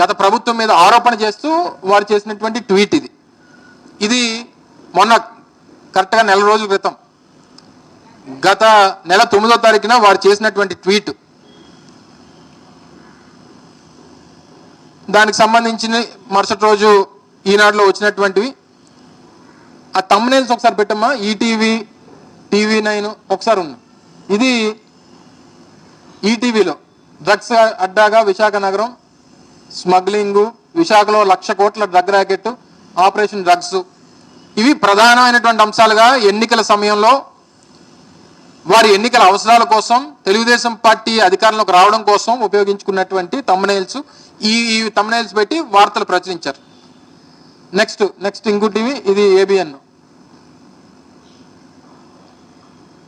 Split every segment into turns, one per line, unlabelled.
గత ప్రభుత్వం మీద ఆరోపణ చేస్తూ వారు చేసినటువంటి ట్వీట్ ఇది. ఇది మొన్న కరెక్ట్గా నెల రోజుల క్రితం. గత నెల తొమ్మిదో తారీఖున వారు చేసినటువంటి ట్వీట్. దానికి సంబంధించిన మరుసటి రోజు ఈనాడులో వచ్చినటువంటివి. ఆ తమ్నేల్స్ ఒకసారి పెట్టమ్మా ఈటీవీ టీవీ నైన్ ఒకసారి ఉంది ఇది ఈటీవీలో డ్రగ్స్ అడ్డాగా విశాఖ నగరం స్మగ్లింగ్ విశాఖలో లక్ష కోట్ల డ్రగ్ ర్యాకెట్ ఆపరేషన్ డ్రగ్స్. ఇవి ప్రధానమైనటువంటి అంశాలుగా ఎన్నికల సమయంలో వారి ఎన్నికల అవసరాల కోసం తెలుగుదేశం పార్టీ అధికారంలోకి రావడం కోసం ఉపయోగించుకున్నటువంటి తమ్నైల్స్ ఈ ఈ తమ్నైల్స్ పెట్టి వార్తలు ప్రచురించారు. నెక్స్ట్ నెక్స్ట్ ఇంకోటివి ఇది ఏబిఎన్.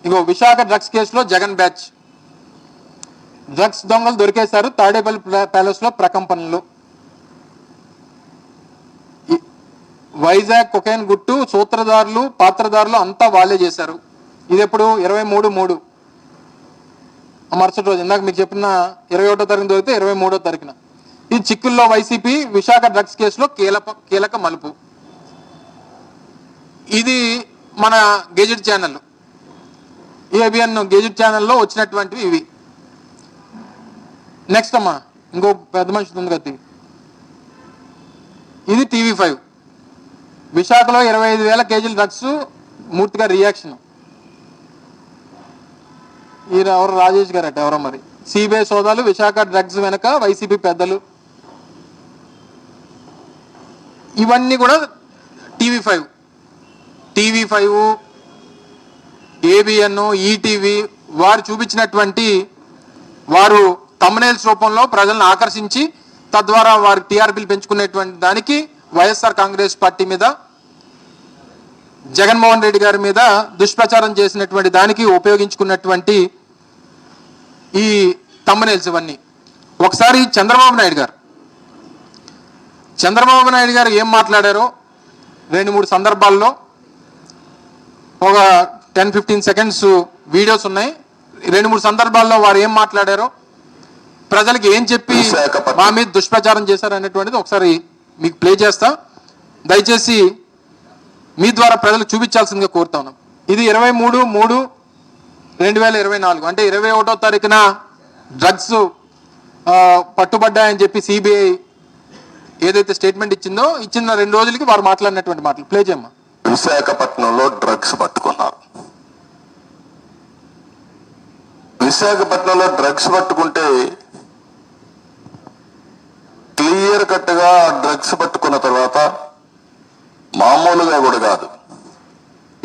ఇగో విశాఖ డ్రగ్స్ కేసులో జగన్ బ్యాచ్. డ్రగ్స్ దొంగలు దొరికేశారు తాడేపల్లి ప్లా- ప్యాలెస్లో ప్రకంపనలు వైజాగ్ కొకైన్ గుట్టు సూత్రధారులు పాత్రధారులు అంతా వాళ్ళే చేశారు. ఇది ఎప్పుడు ఇరవై మూడు మూడు. మరుసటి రోజు ఇందాక మీకు చెప్పిన ఇరవై ఒకటో తారీఖు దొరికితే ఇరవై మూడో తారీఖున. ఈ చిక్కుల్లో వైసీపీ విశాఖ డ్రగ్స్ కేసులో కీలక కీలక మలుపు. ఇది మన గెజెట్ ఛానల్ ఏబిఎన్ గెజెట్ ఛానల్లో వచ్చినటువంటివి ఇవి. నెక్స్ట్ అమ్మా ఇంకో పెద్ద మనిషి ఉంది కదా ఇది టీవీ ఫైవ్. విశాఖలో ఇరవై ఐదు వేల కేజీల డ్రగ్స్ మూర్తిగా రియాక్షన్. ఈయన ఎవరు? రాజేష్ గారట ఎవరో మరి. సిబిఐ సోదాలు విశాఖ డ్రగ్స్ వెనక వైసీపీ పెద్దలు. ఇవన్నీ కూడా TV five. TV five ABN ETV వారు చూపించినటువంటి వారు తమ్నేల్స్ రూపంలో ప్రజలను ఆకర్షించి తద్వారా వారి టీఆర్పీలు పెంచుకునేటువంటి దానికి వైఎస్ఆర్ కాంగ్రెస్ పార్టీ మీద జగన్మోహన్ రెడ్డి గారి మీద దుష్ప్రచారం చేసినటువంటి దానికి ఉపయోగించుకున్నటువంటి ఈ తమ్మనేల్స్ ఇవన్నీ. ఒకసారి చంద్రబాబు నాయుడు గారు. చంద్రబాబు నాయుడు గారు ఏం మాట్లాడారో రెండు మూడు సందర్భాల్లో ఒక టెన్ ఫిఫ్టీన్ సెకండ్స్ వీడియోస్ ఉన్నాయి. రెండు మూడు సందర్భాల్లో వారు ఏం మాట్లాడారో ప్రజలకు ఏం చెప్పి. మా మీద దుష్ప్రచారం చేశారు అనేటువంటిది ఒకసారి మీకు ప్లే చేస్తా. దయచేసి మీ ద్వారా ప్రజలకు చూపించాల్సిందిగా కోరుతా ఉన్నాం. ఇది ఇరవై మూడు మూడు రెండు వేల ఇరవై నాలుగు. అంటే ఇరవై ఒకటో తారీఖున డ్రగ్స్ పట్టుబడ్డాయని చెప్పి సిబిఐ ఏదైతే స్టేట్మెంట్ ఇచ్చిందో ఇచ్చిన రెండు రోజులకి వారు మాట్లాడినటువంటి మాటలు. ప్లే చేయమ్మా.
విశాఖపట్నంలో డ్రగ్స్ పట్టుకున్నారు. విశాఖపట్నంలో డ్రగ్స్ పట్టుకుంటే క్లియర్ కట్గా డ్రగ్స్ పట్టుకున్న తర్వాత మామూలుగా కూడా కాదు.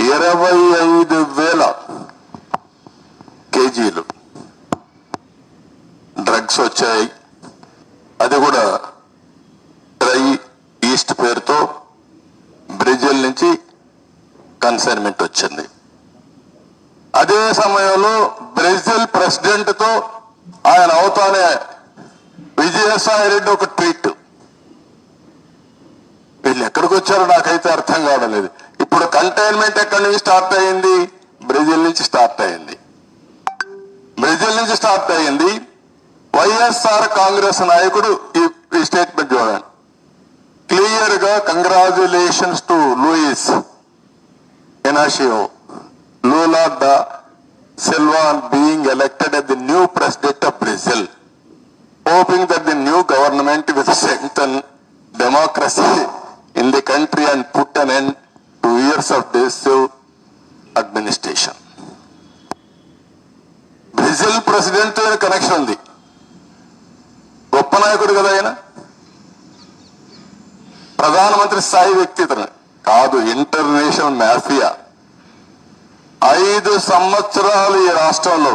ఇరవై ఐదు వేల కేజీలు డ్రగ్స్ వచ్చాయి. అది కూడా డ్రై ఈస్ట్ పేరుతో బ్రెజిల్ నుంచి కన్సైన్మెంట్ వచ్చింది. అదే సమయంలో బ్రెజిల్ ప్రెసిడెంట్తో ఆయన అవుతానే విజయసాయి రెడ్డి ఒక ట్వీట్. వీళ్ళు ఎక్కడికి వచ్చారో నాకైతే అర్థం కావడం లేదు. ఇప్పుడు కంటైన్మెంట్ ఎక్కడి నుంచి స్టార్ట్ అయ్యింది? బ్రెజిల్ నుంచి స్టార్ట్ అయ్యింది. బ్రెజిల్ నుంచి స్టార్ట్ అయ్యింది వైఎస్ఆర్ కాంగ్రెస్ నాయకుడు ఈ స్టేట్మెంట్ చూడండి. క్లియర్గా congratulations to Luiz Inacio. Lula da Silva on being elected as the new president of hoping that the new government will strengthen democracy in the country and put an end to years of decisive administration. Brazil president connection ఉంది గొప్ప నాయకుడు కదా ఆయన ప్రధానమంత్రి స్థాయి వ్యక్తి ఇతను కాదు ఇంటర్నేషనల్ మాఫియా ఐదు సంవత్సరాలు ఈ రాష్ట్రంలో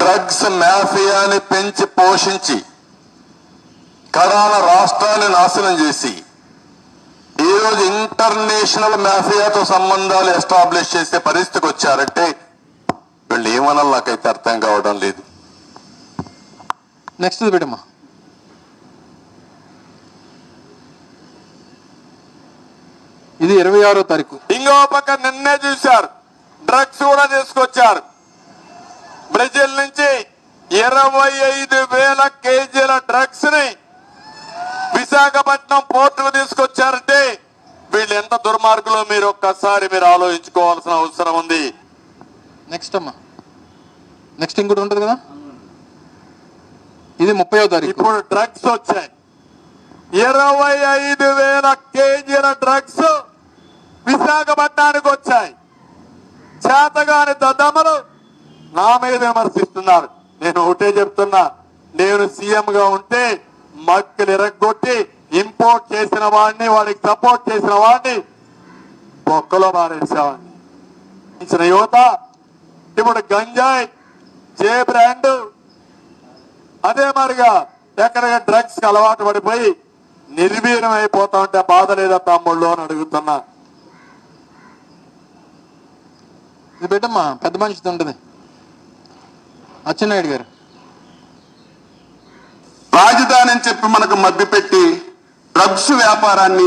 డ్రగ్స్ మాఫియాని పెంచి పోషించి కడాన రాష్ట్రాన్ని నాశనం చేసి ఈరోజు ఇంటర్నేషనల్ మాఫియాతో సంబంధాలు ఎస్టాబ్లిష్ చేసే పరిస్థితికి వచ్చారంటే వీళ్ళు ఏమనాలి నాకైతే అర్థం కావడం లేదు.
నెక్స్ట్ పెట్టమ్మా. ఇది ఇరవై ఆరో తారీఖు.
ఇంకో పక్క నిన్నే చూశారు. డ్రగ్స్ కూడా తీసుకొచ్చారు. బ్రెజిల్ నుంచి
ఇరవై ఐదు వేల కేజీల డ్రగ్స్ని విశాఖపట్నం పోర్టుకు తీసుకొచ్చారంటే వీళ్ళు ఎంత దుర్మార్గులో మీరు ఒక్కసారి మీరు ఆలోచించుకోవాల్సిన అవసరం ఉంది.
నెక్స్ట్ అమ్మా. నెక్స్ట్ ఇంకోటి ఉంటుంది కదా? ఇది ముప్పైవ తారీఖు.
ఇప్పుడు డ్రగ్స్ వచ్చాయి. ఇరవై ఐదు వేల కేజీల డ్రగ్స్ విశాఖపట్నానికి వచ్చాయి. చేతగాని దద్దమ్మలు నా మీద విమర్శిస్తున్నారు. నేను ఒకటే చెప్తున్నా నేను సీఎం గా ఉంటే మక్కలు ఎరగొట్టి ఇంపోర్ట్ చేసిన వాడిని వాడికి సపోర్ట్ చేసిన వాడిని బొక్కలో మారేసేవాడిని ఇచ్చిన యువత ఇప్పుడు గంజాయి జే బ్రాండ్ అదే మరిగా ఎక్కడ డ్రగ్స్కి అలవాటు పడిపోయి నిర్వీర్యం అయిపోతా ఉంటే బాధ లేదా తమ్ముళ్ళు అని అడుగుతున్నా.
బిడ్డమ్మా పెద్ద మనిషిది ఉంటుంది. అచ్చెన్నాయుడు గారు.
రాజధాని అని చెప్పి మనకు మభ్యపెట్టి డ్రగ్స్ వ్యాపారాన్ని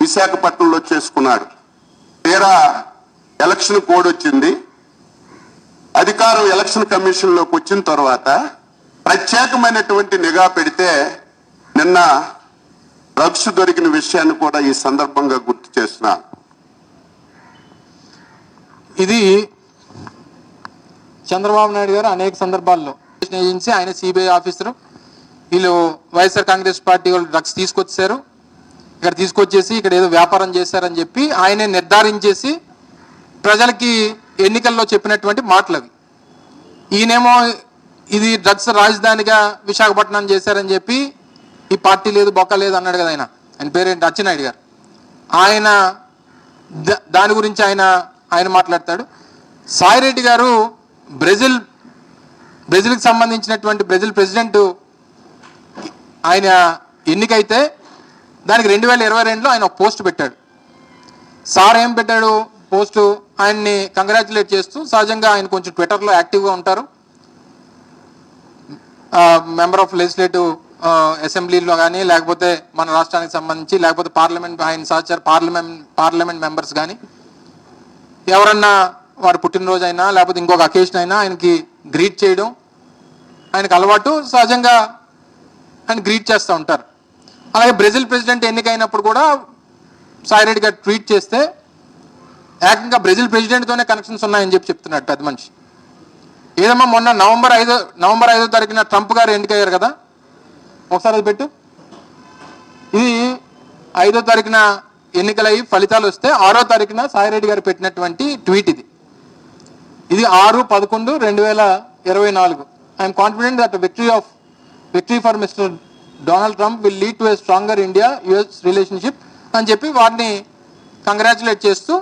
విశాఖపట్నంలో చేసుకున్నాడు. తీరా ఎలక్షన్ కోడ్ వచ్చింది. అధికారం ఎలక్షన్ కమిషన్లోకి వచ్చిన తర్వాత ప్రత్యేకమైనటువంటి నిఘా పెడితే నిన్న డ్రగ్స్ దొరికిన విషయాన్ని కూడా ఈ సందర్భంగా గుర్తు చేస్తున్నాను.
ఇది చంద్రబాబు నాయుడు గారు అనేక సందర్భాల్లో ఏజెన్సీ ఆయన సిబిఐ ఆఫీసరు వీళ్ళు వైఎస్ఆర్ కాంగ్రెస్ పార్టీ వాళ్ళు డ్రగ్స్ తీసుకొచ్చారు. ఇక్కడ తీసుకొచ్చేసి ఇక్కడ ఏదో వ్యాపారం చేశారని చెప్పి ఆయనే నిర్ధారించేసి ప్రజలకి ఎన్నికల్లో చెప్పినటువంటి మాటలు అవి ఈయనేమో ఇది డ్రగ్స్ రాజధానిగా విశాఖపట్నం చేశారని చెప్పి ఈ పార్టీ లేదు బొక్క లేదు అన్నాడు కదా ఆయన. ఆయన పేరేంటి? అచ్చెన్నాయుడు గారు. ఆయన దాని గురించి ఆయన ఆయన మాట్లాడతాడు. సాయిరెడ్డి గారు బ్రెజిల్ బ్రెజిల్కి సంబంధించినటువంటి బ్రెజిల్ ప్రెసిడెంట్ ఆయన ఎన్నికైతే దానికి రెండు వేల ఇరవై రెండులో ఆయన ఒక పోస్ట్ పెట్టాడు. సార్ ఏం పెట్టాడు పోస్టు? ఆయన్ని కంగ్రాచులేట్ చేస్తూ సహజంగా ఆయన కొంచెం ట్విట్టర్లో యాక్టివ్గా ఉంటారు. మెంబర్ ఆఫ్ లెజిస్లేటివ్ అసెంబ్లీలో కానీ లేకపోతే మన రాష్ట్రానికి సంబంధించి లేకపోతే పార్లమెంట్ ఆయన సహచార పార్లమెంట్ పార్లమెంట్ మెంబర్స్ కానీ ఎవరన్నా వారి పుట్టినరోజు అయినా లేకపోతే ఇంకొక అకేషన్ అయినా ఆయనకి గ్రీట్ చేయడం ఆయనకు అలవాటు. సహజంగా ఆయన గ్రీట్ చేస్తూ ఉంటారు. అలాగే బ్రెజిల్ ప్రెసిడెంట్ ఎన్నికైనప్పుడు కూడా సాయిరెడ్డి గారు ట్వీట్ చేస్తే ఏకంగా బ్రెజిల్ ప్రెసిడెంట్తోనే కనెక్షన్స్ ఉన్నాయని చెప్పి చెప్తున్నాడు పెద్ద మనిషి. ఏదమ్మా మొన్న నవంబర్ ఐదో నవంబర్ ఐదో తారీఖున ట్రంప్ గారు ఎన్నికయ్యారు కదా? ఒకసారి అది పెట్టు. ఇది ఐదో తారీఖున ఎన్నికలయ్యి ఫలితాలు వస్తే ఆరో తారీఖున సాయిరెడ్డి గారు పెట్టినటువంటి ట్వీట్ ఇది. ఇది ఆరు పదకొండు రెండు వేల ఇరవై నాలుగు. I'm confident that victory of victory for mister Donald Trump will lead to a stronger India US relationship అని చెప్పి వారిని కంగ్రాచులేట్ చేస్తూ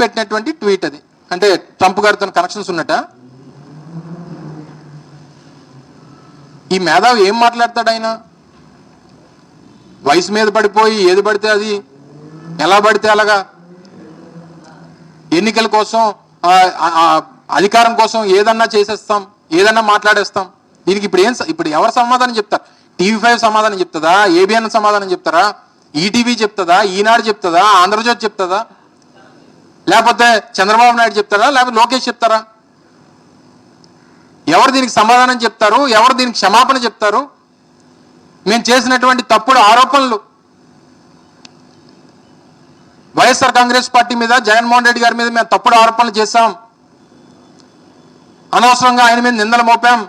పెట్టినటువంటి ట్వీట్ అది. అంటే ట్రంప్ గారితో కనెక్షన్స్ ఉన్నట. ఈ మేధావి ఏం మాట్లాడతాడు ఆయన? వయసు మీద పడిపోయి ఏది పడితే అది ఎలా పడితే అలాగా? ఎన్నికల కోసం అధికారం కోసం ఏదన్నా చేసేస్తాం ఏదన్నా మాట్లాడేస్తాం. దీనికి ఇప్పుడు ఏం ఇప్పుడు ఎవరు సమాధానం చెప్తారు? టీవీ ఫైవ్ సమాధానం చెప్తుందా? ఏబిఎన్ సమాధానం చెప్తారా? ఈటీవీ చెప్తుందా? ఈనాడు చెప్తుందా? ఆంధ్రజ్యోతి చెప్తుందా? లేకపోతే చంద్రబాబు నాయుడు చెప్తారా? లేకపోతే లోకేష్ చెప్తారా? ఎవరు దీనికి సమాధానం చెప్తారు? ఎవరు దీనికి క్షమాపణ చెప్తారు? మేము చేసినటువంటి తప్పుడు ఆరోపణలు వైఎస్ఆర్ కాంగ్రెస్ పార్టీ మీద జగన్మోహన్ రెడ్డి గారి మీద మేము తప్పుడు ఆరోపణలు చేశాం. అనవసరంగా ఆయన మీద నిందలు మోపాం.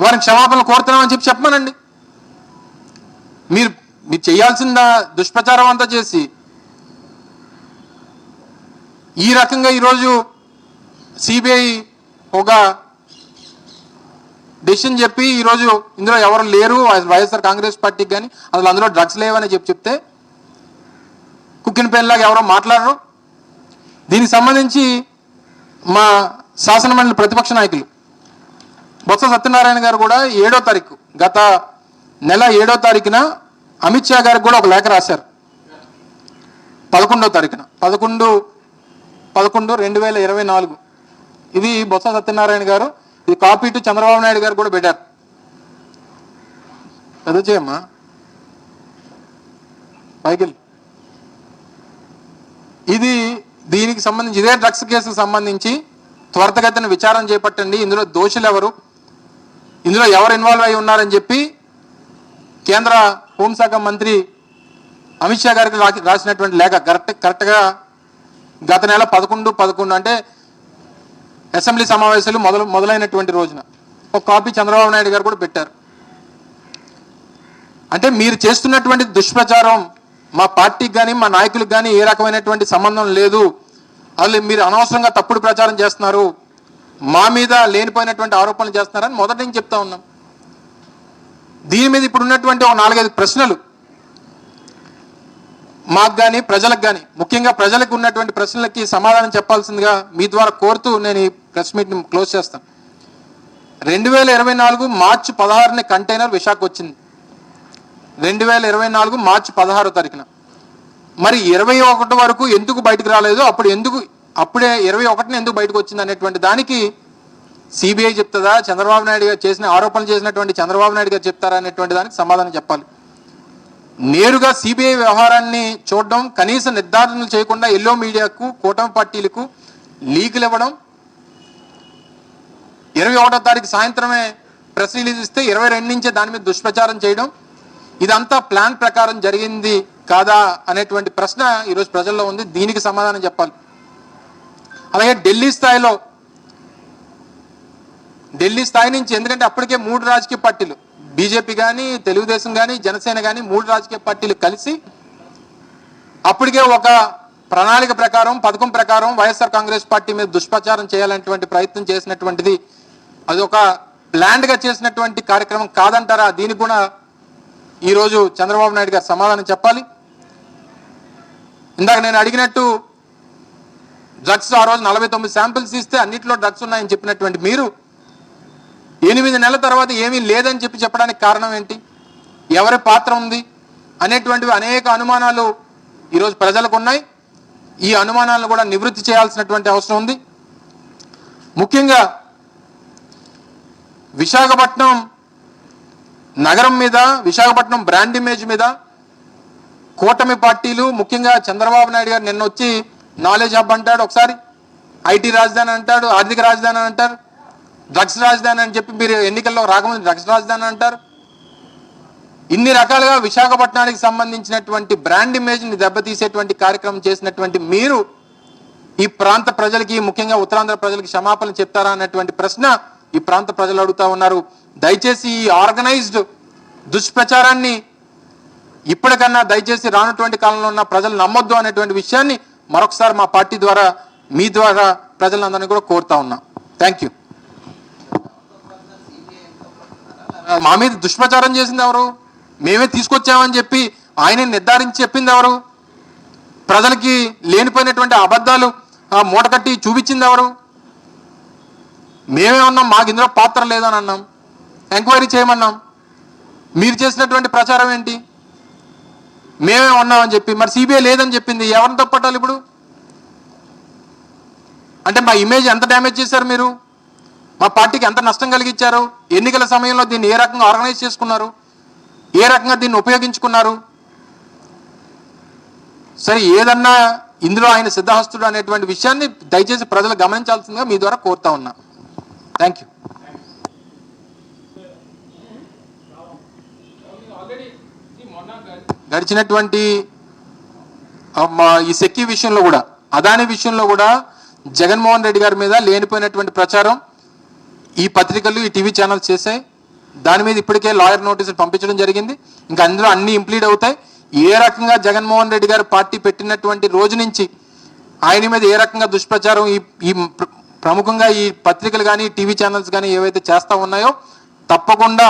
వారిని క్షమాపణలు కోరుతున్నామని చెప్పి చెప్పమనండి. మీరు మీరు చేయాల్సిన దుష్ప్రచారం అంతా చేసి? ఈ రకంగా ఈరోజు సిబిఐ ఒక డెసిషన్ చెప్పి ఈరోజు ఇందులో ఎవరు లేరు వైఎస్ఆర్ కాంగ్రెస్ పార్టీకి కానీ అసలు అందులో డ్రగ్స్ లేవని చెప్పి చెప్తే కుక్కిన పేరులాగా ఎవరో మాట్లాడరు. దీనికి సంబంధించి మా శాసనమండలి ప్రతిపక్ష నాయకులు బొత్స సత్యనారాయణ గారు కూడా ఏడో తారీఖు గత నెల ఏడో తారీఖున అమిత్ షా గారికి కూడా ఒక లేఖ రాశారు. పదకొండో తారీఖున. పదకొండు పదకొండు రెండు వేల ఇరవై నాలుగు. ఇది బొత్స సత్యనారాయణ గారు ఇది కాపీ టు చంద్రబాబు నాయుడు గారు కూడా పెట్టారు. పెద్ద చేయమ్మా. పైకి ఇది దీనికి సంబంధించి ఇదే డ్రగ్స్ కేసుకు సంబంధించి త్వరితగతిన విచారం చేపట్టండి. ఇందులో దోషులు ఎవరు ఇందులో ఎవరు ఇన్వాల్వ్ అయి ఉన్నారని చెప్పి కేంద్ర హోంశాఖ మంత్రి అమిత్ షా గారికి రాసినటువంటి లేఖ కరెక్ట్ కరెక్ట్గా గత నెల పదకొండు పదకొండు అంటే అసెంబ్లీ సమావేశాలు మొదలు మొదలైనటువంటి రోజున ఒక కాపీ చంద్రబాబు నాయుడు గారు కూడా పెట్టారు. అంటే మీరు చేస్తున్నటువంటి దుష్ప్రచారం మా పార్టీకి కానీ మా నాయకులకు కానీ ఏ రకమైనటువంటి సంబంధం లేదు. వాళ్ళు మీరు అనవసరంగా తప్పుడు ప్రచారం చేస్తున్నారు. మా మీద లేనిపోయినటువంటి ఆరోపణలు చేస్తున్నారని మొదటి నుంచి చెప్తా ఉన్నాం. దీని మీద ఇప్పుడు ఉన్నటువంటి ఒక నాలుగైదు ప్రశ్నలు. మాకు కానీ ప్రజలకు కానీ ముఖ్యంగా ప్రజలకు ఉన్నటువంటి ప్రశ్నలకి సమాధానం చెప్పాల్సిందిగా మీ ద్వారా కోరుతూ నేను ఈ ప్రెస్ మీట్ని క్లోజ్ చేస్తాను. రెండు వేల ఇరవై నాలుగు మార్చి పదహారుని కంటైనర్ విశాఖ వచ్చింది. రెండు వేల ఇరవై నాలుగు మార్చి పదహారో తారీఖున. మరి ఇరవై ఒకటి వరకు ఎందుకు బయటకు రాలేదు? అప్పుడు ఎందుకు అప్పుడే ఇరవై ఒకటిని ఎందుకు బయటకు వచ్చింది అనేటువంటి దానికి సిబిఐ చెప్తుందా? చంద్రబాబు నాయుడు గారు చేసిన ఆరోపణలు చేసినటువంటి చంద్రబాబు నాయుడు గారు చెప్తారా అనేటువంటి దానికి సమాధానం చెప్పాలి. నేరుగా సిబిఐ వ్యవహారాన్ని చూడడం కనీస నిర్ధారణలు చేయకుండా ఎల్లో మీడియాకు కూటమి పార్టీలకు లీకులు ఇవ్వడం ఇరవై ఒకటో తారీఖు సాయంత్రమే ప్రెస్ రిలీజ్ ఇస్తే ఇరవై రెండు నుంచే దాని మీద దుష్ప్రచారం చేయడం ఇదంతా ప్లాన్ ప్రకారం జరిగింది కాదా అనేటువంటి ప్రశ్న ఈరోజు ప్రజల్లో ఉంది. దీనికి సమాధానం చెప్పాలి. అలాగే ఢిల్లీ స్థాయిలో ఢిల్లీ స్థాయి నుంచి ఎందుకంటే అప్పటికే మూడు రాజకీయ పార్టీలు బీజేపీ కానీ తెలుగుదేశం కానీ జనసేన కానీ మూడు రాజకీయ పార్టీలు కలిసి అప్పటికే ఒక ప్రణాళిక ప్రకారం పథకం ప్రకారం వైఎస్ఆర్ కాంగ్రెస్ పార్టీ మీద దుష్ప్రచారం చేయాలనేటువంటి ప్రయత్నం చేసినటువంటిది అది ఒక ప్లాన్డ్గా చేసినటువంటి కార్యక్రమం కాదంటారా? దీనికి కూడా ఈరోజు చంద్రబాబు నాయుడు గారు సమాధానం చెప్పాలి. ఇందాక నేను అడిగినట్టు డ్రగ్స్ ఆ రోజు నలభై తొమ్మిది శాంపిల్స్ ఇస్తే అన్నింటిలో డ్రగ్స్ ఉన్నాయని చెప్పినటువంటి మీరు ఎనిమిది నెలల తర్వాత ఏమీ లేదని చెప్పి చెప్పడానికి కారణం ఏంటి? ఎవరి పాత్ర ఉంది? అనేటువంటివి అనేక అనుమానాలు ఈరోజు ప్రజలకు ఉన్నాయి. ఈ అనుమానాలను కూడా నివృత్తి చేయాల్సినటువంటి అవసరం ఉంది. ముఖ్యంగా విశాఖపట్నం నగరం మీద విశాఖపట్నం బ్రాండ్ ఇమేజ్ మీద కూటమి పార్టీలు ముఖ్యంగా చంద్రబాబు నాయుడు గారు నిన్న వచ్చి నాలెడ్జ్ హబ్ అంటాడు ఒకసారి. ఐటీ రాజధాని అంటాడు ఆర్థిక రాజధాని అంటారు డ్రగ్స్ రాజధాని అని చెప్పి మీరు ఎన్నికల్లో రాకముందు డ్రగ్స్ రాజధాని అంటారు. ఇన్ని రకాలుగా విశాఖపట్నానికి సంబంధించినటువంటి బ్రాండ్ ఇమేజ్ని దెబ్బతీసేటువంటి కార్యక్రమం చేసినటువంటి మీరు ఈ ప్రాంత ప్రజలకి ముఖ్యంగా ఉత్తరాంధ్ర ప్రజలకి క్షమాపణ చెప్తారా అన్నటువంటి ప్రశ్న ఈ ప్రాంత ప్రజలు అడుగుతా ఉన్నారు. దయచేసి ఈ ఆర్గనైజ్డ్ దుష్ప్రచారాన్ని ఇప్పటికన్నా దయచేసి రానటువంటి కాలంలో ఉన్న ప్రజలు నమ్మొద్దు అనేటువంటి విషయాన్ని మరొకసారి మా పార్టీ ద్వారా మీ ద్వారా ప్రజలందరినీ కూడా కోరుతా ఉన్నా. థ్యాంక్ యూ మా మీద దుష్ప్రచారం చేసింది ఎవరు? మేమే తీసుకొచ్చామని చెప్పి ఆయన నిర్ధారించి చెప్పింది ఎవరు? ప్రజలకి లేనిపోయినటువంటి అబద్ధాలు మూటకట్టి చూపించింది ఎవరు? మేమే ఉన్నాం మాకు ఇందులో పాత్ర లేదని అన్నాం. ఎంక్వైరీ చేయమన్నాం. మీరు చేసినటువంటి ప్రచారం ఏంటి? మేమే ఉన్నామని చెప్పి మరి సిబిఐ లేదని చెప్పింది. ఎవరిని తప్పట్టాలి ఇప్పుడు? అంటే మా ఇమేజ్ ఎంత డ్యామేజ్ చేశారు మీరు? మా పార్టీకి ఎంత నష్టం కలిగించారు? ఎన్నికల సమయంలో దీన్ని ఏ రకంగా ఆర్గనైజ్ చేసుకున్నారు? ఏ రకంగా దీన్ని ఉపయోగించుకున్నారు? సరే ఏదన్నా ఇందులో ఆయన సిద్ధహస్తుడు అనేటువంటి విషయాన్ని దయచేసి ప్రజలు గమనించాల్సిందిగా మీ ద్వారా కోరుతా ఉన్నా. థ్యాంక్ యూ గడిచినటువంటి మా ఈ సెక్కి విషయంలో కూడా అదాని విషయంలో కూడా జగన్మోహన్ రెడ్డి గారి మీద లేనిపోయినటువంటి ప్రచారం ఈ పత్రికలు ఈ టీవీ ఛానల్స్ చేశాయి. దాని మీద ఇప్పటికే లాయర్ నోటీసులు పంపించడం జరిగింది. ఇంకా అందులో అన్ని ఇంప్లీడ్ అవుతాయి. ఏ రకంగా జగన్మోహన్ రెడ్డి గారు పార్టీ పెట్టినటువంటి రోజు నుంచి ఆయన మీద ఏ రకంగా దుష్ప్రచారం ఈ ఈ ప్రముఖంగా ఈ పత్రికలు కానీ టీవీ ఛానల్స్ కానీ ఏవైతే చేస్తూ ఉన్నాయో తప్పకుండా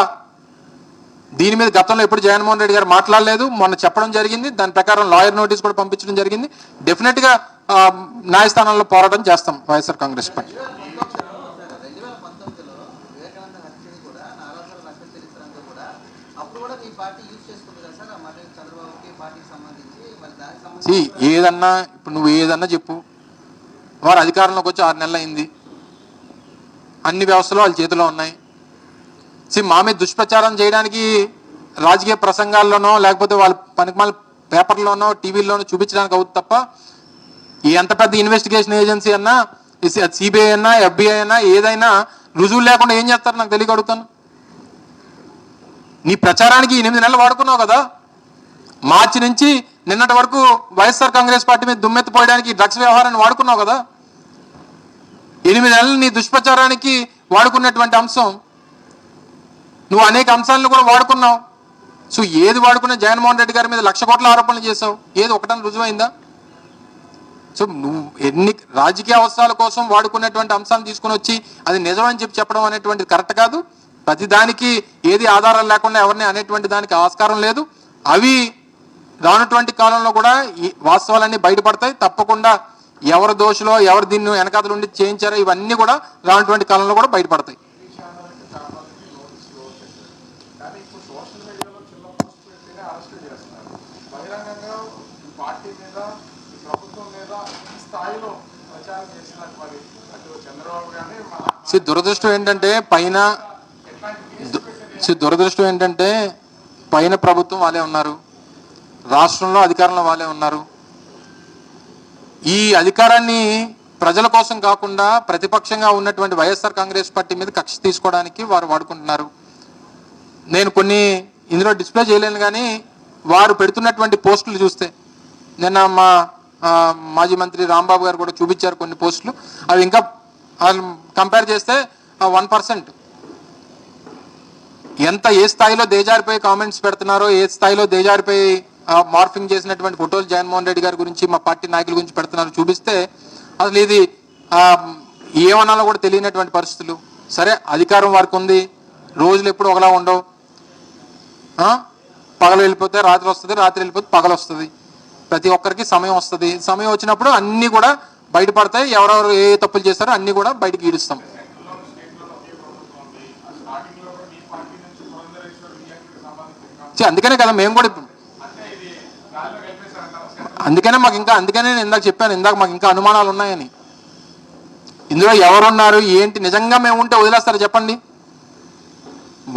దీని మీద గతంలో ఎప్పుడు జగన్మోహన్ రెడ్డి గారు మాట్లాడలేదు. మొన్న చెప్పడం జరిగింది. దాని ప్రకారం లాయర్ నోటీస్ కూడా పంపించడం జరిగింది. డెఫినెట్గా న్యాయస్థానంలో పోరాటం చేస్తాం వైఎస్ఆర్ కాంగ్రెస్ పార్టీ ఏదన్నా ఇప్పుడు నువ్వు ఏదన్నా చెప్పు. వారు అధికారంలోకి వచ్చి ఆరు నెలలు అయింది అన్ని వ్యవస్థలు వాళ్ళ చేతిలో ఉన్నాయి. సి మా మీద దుష్ప్రచారం చేయడానికి రాజకీయ ప్రసంగాల్లోనో లేకపోతే వాళ్ళ పనికిమాల పేపర్లోనో టీవీల్లోనో చూపించడానికి అవుతుంది తప్ప ఈ ఎంత పెద్ద ఇన్వెస్టిగేషన్ ఏజెన్సీ అన్నా సిబిఐ అయినా ఎఫ్బిఐ అయినా ఏదైనా రుజువు లేకుండా ఏం చేస్తారు నాకు తెలియక అడుగుతాను. నీ ప్రచారానికి ఎనిమిది నెలలు వాడుకున్నావు కదా? మార్చి నుంచి నిన్నటి వరకు వైఎస్ఆర్ కాంగ్రెస్ పార్టీ మీద దుమ్మెత్తిపోయడానికి డ్రగ్స్ వ్యవహారాన్ని వాడుకున్నావు కదా? ఎనిమిది నెలలు నీ దుష్ప్రచారానికి వాడుకున్నటువంటి అంశం నువ్వు అనేక అంశాలను కూడా వాడుకున్నావు. సో ఏది వాడుకున్న జగన్మోహన్ రెడ్డి గారి మీద లక్ష కోట్ల ఆరోపణలు చేసావు ఏది ఒకటని రుజువైందా? సో నువ్వు ఎన్ని రాజకీయ అవసరాల కోసం వాడుకునేటువంటి అంశాలను తీసుకుని వచ్చి అది నిజమని చెప్పి చెప్పడం అనేటువంటిది కరెక్ట్ కాదు. ప్రతి దానికి ఏది ఆధారాలు లేకుండా ఎవరిని అనేటువంటి దానికి ఆస్కారం లేదు. అవి రానటువంటి కాలంలో కూడా ఈ వాస్తవాలన్నీ బయటపడతాయి. తప్పకుండా ఎవరు దోషులో ఎవరు దీన్ని వెనకాతలు ఉండి చేయించారో ఇవన్నీ కూడా రానటువంటి కాలంలో కూడా బయటపడతాయి
కానీ ఇప్పుడు సోషల్ మీడియాలో చిన్న పోస్ట్ పెట్టినే అరెస్ట్ చేస్తున్నారు బహిరంగంగా ఈ పార్టీ మీద ఈ ప్రభుత్వం మీద ఈ స్థాయిలో ప్రచారం చేసినట్టు మరి అటు చంద్రబాబు కానీ మన
సో దురదృష్టం ఏంటంటే పైన దు- సో దురదృష్టం ఏంటంటే పైన ప్రభుత్వం వాళ్ళే ఉన్నారు. రాష్ట్రంలో అధికారంలో వాళ్ళే ఉన్నారు. ఈ అధికారాన్ని ప్రజల కోసం కాకుండా ప్రతిపక్షంగా ఉన్నటువంటి వైఎస్ఆర్ కాంగ్రెస్ పార్టీ మీద కక్ష తీసుకోవడానికి వారు వాడుకుంటున్నారు. నేను కొన్ని ఇందులో డిస్ప్లే చేయలేను కానీ వారు పెడుతున్నటువంటి పోస్టులు చూస్తే నిన్న మా మాజీ మంత్రి రాంబాబు గారు కూడా చూపించారు కొన్ని పోస్టులు. అవి ఇంకా కంపేర్ చేస్తే వన్ పర్సెంట్ ఎంత ఏ స్థాయిలో దేజారిపోయి కామెంట్స్ పెడుతున్నారో ఏ స్థాయిలో దేజారిపోయి మార్ఫింగ్ చేసినటువంటి ఫోటోలు జగన్మోహన్ రెడ్డి గారి గురించి మా పార్టీ నాయకుల గురించి పెడుతున్నారు చూపిస్తే అసలు ఇది ఏమనాలో కూడా తెలియనటువంటి పరిస్థితులు. సరే అధికారం వారికి ఉంది రోజులు ఎప్పుడు ఒకలా ఉండవు. పగలు వెళ్ళిపోతే రాత్రి వస్తుంది రాత్రి వెళ్ళిపోతే పగలు వస్తుంది ప్రతి ఒక్కరికి సమయం వస్తుంది. సమయం వచ్చినప్పుడు అన్నీ కూడా బయటపడతాయి ఎవరెవరు ఏ తప్పులు చేస్తారో అన్నీ కూడా బయటకు ఈడుస్తాం. అందుకనే కదా మేము కూడా ఇప్పుడు అందుకనే మాకు ఇంకా అందుకనే నేను ఇందాక చెప్పాను ఇందాక మాకు ఇంకా అనుమానాలు ఉన్నాయని. ఇందులో ఎవరున్నారు ఏంటి నిజంగా మేము ఉంటే వదిలేస్తారా చెప్పండి?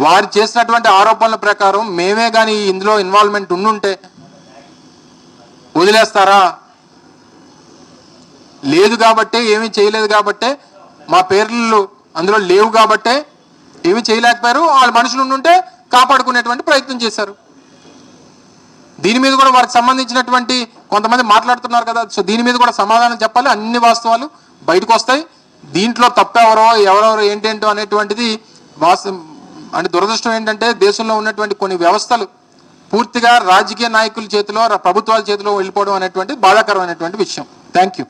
వారు చేసినటువంటి ఆరోపణల ప్రకారం మేమే కానీ ఇందులో ఇన్వాల్వ్మెంట్ ఉండుంటే వదిలేస్తారా? లేదు కాబట్టే ఏమీ చేయలేదు కాబట్టే మా పేర్లు అందులో లేవు కాబట్టే ఏమీ చేయలేకపోయారు. వాళ్ళ మనుషులు ఉండుంటే కాపాడుకునేటువంటి ప్రయత్నం చేశారు. దీని మీద కూడా వారికి సంబంధించినటువంటి కొంతమంది మాట్లాడుతున్నారు కదా. సో దీని మీద కూడా సమాధానం చెప్పాలి. అన్ని వాస్తవాలు బయటకు వస్తాయి. దీంట్లో తప్పెవరో ఎవరెవరో ఏంటేంటో అనేటువంటిది వాస్తవం అంటే దురదృష్టం ఏంటంటే దేశంలో ఉన్నటువంటి కొన్ని వ్యవస్థలు పూర్తిగా రాజకీయ నాయకుల చేతిలో ప్రభుత్వాల చేతిలో వెళ్ళిపోవడం అనేటువంటి బాధాకరమైనటువంటి విషయం. Thank you